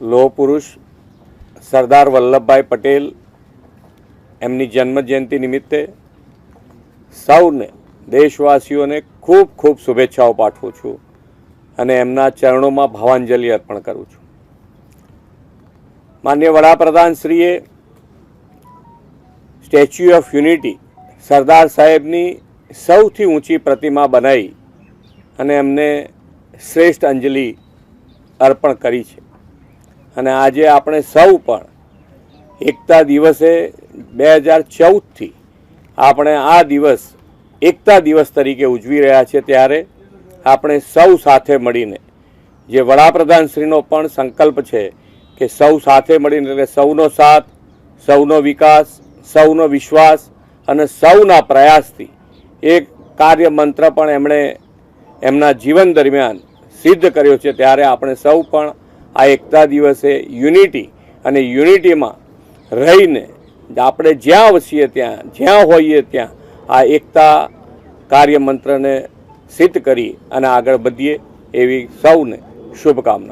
લોહ પુરુષ સરદાર વલ્લભભાઈ પટેલ એમની જન્મ જયંતિ નિમિત્તે સૌને, દેશવાસીઓને ખૂબ ખૂબ શુભેચ્છાઓ પાઠવું છું અને એમના ચરણોમાં ભાવાંજલિ અર્પણ કરું છું. માન્ય વડાપ્રધાન શ્રીએ સ્ટેચ્યુ ઓફ યુનિટી સરદાર સાહેબની સૌથી ઊંચી પ્રતિમા બનાવી અને એમને શ્રેષ્ઠ અંજલિ અર્પણ કરી છે. અને આજે આપણે સૌ પણ એકતા દિવસે બે હજાર ચૌદથી આપણે આ દિવસ એકતા દિવસ તરીકે ઉજવી રહ્યા છે ત્યારે આપણે સૌ સાથે મળીને, જે વડાપ્રધાનશ્રીનો પણ સંકલ્પ છે કે સૌ સાથે મળીને, એટલે સૌનો સાથ, સૌનો વિકાસ, સૌનો વિશ્વાસ અને સૌના પ્રયાસથી એક કાર્ય મંત્ર પણ એમણે એમના જીવન દરમિયાન સિદ્ધ કર્યો છે. ત્યારે આપણે સૌ પણ આ એકતા દિવસે યુનિટી અને યુનિટીમાં રહીને આપણે જ્યાં વસીએ ત્યાં, જ્યાં હોઈએ ત્યાં આ એકતા કાર્ય મંત્રને સિદ્ધ કરી અને આગળ વધીએ એવી સૌને શુભકામના